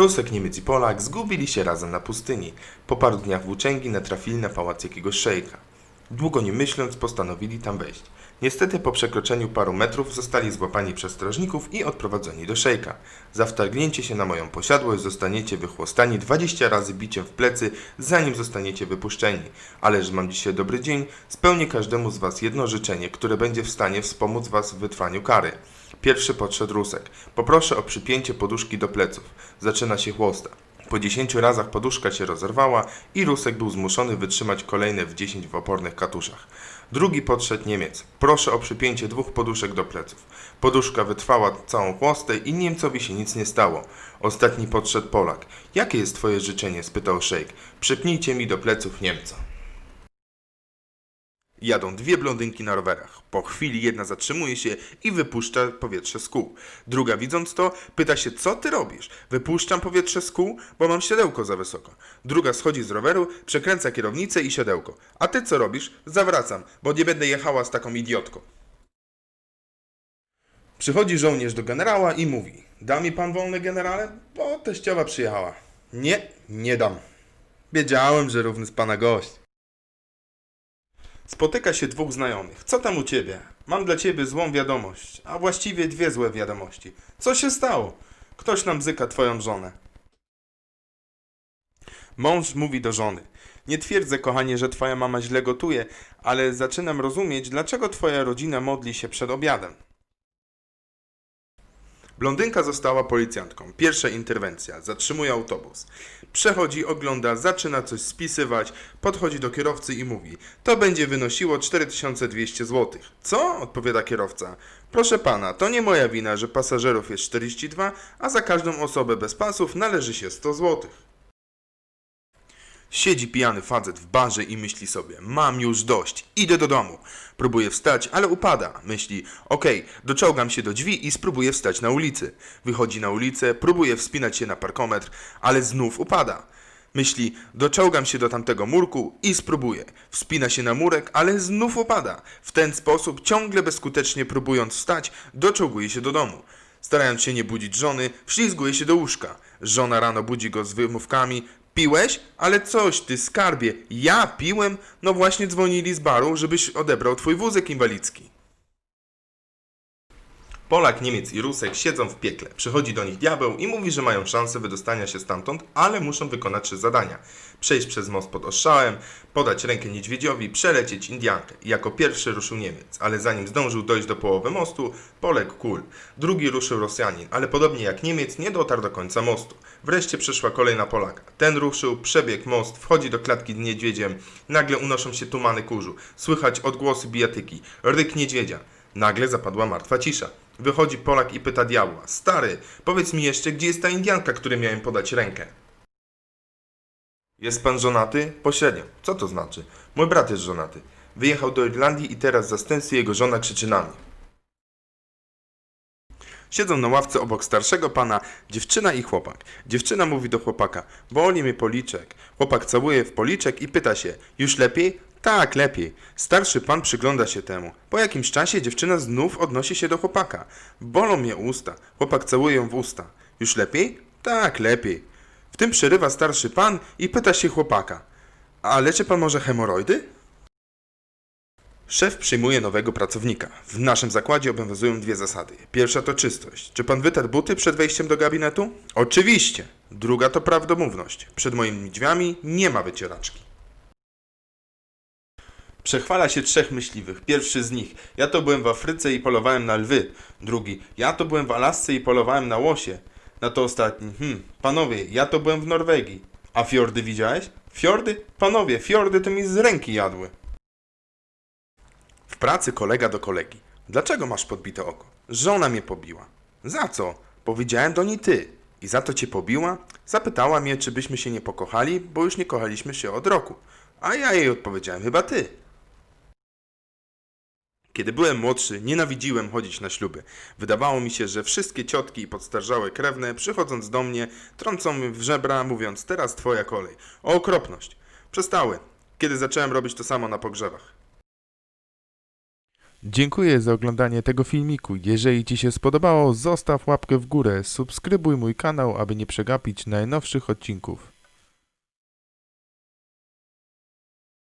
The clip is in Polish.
Rusek, Niemiec i Polak zgubili się razem na pustyni. Po paru dniach włóczęgi natrafili na pałac jakiegoś szejka. Długo nie myśląc, postanowili tam wejść. Niestety po przekroczeniu paru metrów zostali złapani przez strażników i odprowadzeni do szejka. Za wtargnięcie się na moją posiadłość zostaniecie wychłostani 20 razy biciem w plecy, zanim zostaniecie wypuszczeni. Ależ mam dzisiaj dobry dzień, spełnię każdemu z was jedno życzenie, które będzie w stanie wspomóc was w wytrwaniu kary. Pierwszy podszedł Rusek. Poproszę o przypięcie poduszki do pleców. Zaczyna się chłosta. Po 10 razach poduszka się rozerwała i Rusek był zmuszony wytrzymać kolejne w 10 w opornych katuszach. Drugi podszedł Niemiec. Proszę o przypięcie dwóch poduszek do pleców. Poduszka wytrwała całą chłostę i Niemcowi się nic nie stało. Ostatni podszedł Polak. Jakie jest twoje życzenie? spytał szejk. Przypnijcie mi do pleców Niemca. Jadą dwie blondynki na rowerach. Po chwili jedna zatrzymuje się i wypuszcza powietrze z kół. Druga widząc to, pyta się, co ty robisz? Wypuszczam powietrze z kół, bo mam siodełko za wysoko. Druga schodzi z roweru, przekręca kierownicę i siodełko. A ty co robisz? Zawracam, bo nie będę jechała z taką idiotką. Przychodzi żołnierz do generała i mówi, da mi pan wolny generale, bo teściowa przyjechała. Nie, nie dam. Wiedziałem, że równy z pana gość. Spotyka się dwóch znajomych. Co tam u ciebie? Mam dla ciebie złą wiadomość, a właściwie dwie złe wiadomości. Co się stało? Ktoś nam bzyka twoją żonę. Mąż mówi do żony. Nie twierdzę, kochanie, że twoja mama źle gotuje, ale zaczynam rozumieć, dlaczego twoja rodzina modli się przed obiadem. Blondynka została policjantką. Pierwsza interwencja. Zatrzymuje autobus. Przechodzi, ogląda, zaczyna coś spisywać, podchodzi do kierowcy i mówi: To będzie wynosiło 4200 zł. Co? odpowiada kierowca. Proszę pana, to nie moja wina, że pasażerów jest 42, a za każdą osobę bez pasów należy się 100 zł. Siedzi pijany facet w barze i myśli sobie: Mam już dość, idę do domu. Próbuje wstać, ale upada. Myśli: Okej, doczołgam się do drzwi i spróbuję wstać na ulicy. Wychodzi na ulicę, próbuje wspinać się na parkometr, ale znów upada. Myśli: Doczołgam się do tamtego murku i spróbuję. Wspina się na murek, ale znów upada. W ten sposób, ciągle bezskutecznie próbując wstać, doczołguje się do domu. Starając się nie budzić żony, wślizguje się do łóżka. Żona rano budzi go z wymówkami: Piłeś? Ale coś ty, skarbie. Ja piłem? No właśnie dzwonili z baru, żebyś odebrał twój wózek inwalidzki. Polak, Niemiec i Rusek siedzą w piekle. Przychodzi do nich diabeł i mówi, że mają szansę wydostania się stamtąd, ale muszą wykonać trzy zadania. Przejść przez most pod oszczałem, podać rękę niedźwiedziowi, przelecieć Indiankę. Jako pierwszy ruszył Niemiec, ale zanim zdążył dojść do połowy mostu, poległ kul. Drugi ruszył Rosjanin, ale podobnie jak Niemiec nie dotarł do końca mostu. Wreszcie przyszła kolej na Polaka. Ten ruszył, przebiegł most, wchodzi do klatki z niedźwiedziem. Nagle unoszą się tumany kurzu. Słychać odgłosy bijatyki, ryk niedźwiedzia. Nagle zapadła martwa cisza. Wychodzi Polak i pyta diabła: Stary, powiedz mi jeszcze, gdzie jest ta Indianka, której miałem podać rękę? Jest pan żonaty? Pośrednio. Co to znaczy? Mój brat jest żonaty. Wyjechał do Irlandii i teraz zastępstwie jego żona krzyczy na mnie. Siedzą na ławce obok starszego pana dziewczyna i chłopak. Dziewczyna mówi do chłopaka: Boli mnie policzek. Chłopak całuje w policzek i pyta się: Już lepiej? Tak, lepiej. Starszy pan przygląda się temu. Po jakimś czasie dziewczyna znów odnosi się do chłopaka. Bolą mnie usta. Chłopak całuje ją w usta. Już lepiej? Tak, lepiej. W tym przerywa starszy pan i pyta się chłopaka: A leczy pan może hemoroidy? Szef przyjmuje nowego pracownika. W naszym zakładzie obowiązują dwie zasady. Pierwsza to czystość. Czy pan wytarł buty przed wejściem do gabinetu? Oczywiście. Druga to prawdomówność. Przed moimi drzwiami nie ma wycieraczki. Przechwala się trzech myśliwych. Pierwszy z nich. Ja to byłem w Afryce i polowałem na lwy. Drugi. Ja to byłem w Alasce i polowałem na łosie. Na to ostatni. Hmm. Panowie, ja to byłem w Norwegii. A fiordy widziałeś? Fiordy? Panowie, fiordy to mi z ręki jadły. Pracy kolega do kolegi. Dlaczego masz podbite oko? Żona mnie pobiła. Za co? Powiedziałem do niej ty. I za to cię pobiła? Zapytała mnie, czy byśmy się nie pokochali, bo już nie kochaliśmy się od roku. A ja jej odpowiedziałem, chyba ty. Kiedy byłem młodszy, nienawidziłem chodzić na śluby. Wydawało mi się, że wszystkie ciotki i podstarzałe krewne, przychodząc do mnie, trącą mnie w żebra, mówiąc, teraz twoja kolej. O okropność. Przestały, kiedy zacząłem robić to samo na pogrzebach. Dziękuję za oglądanie tego filmiku. Jeżeli Ci się spodobało, zostaw łapkę w górę, subskrybuj mój kanał, aby nie przegapić najnowszych odcinków.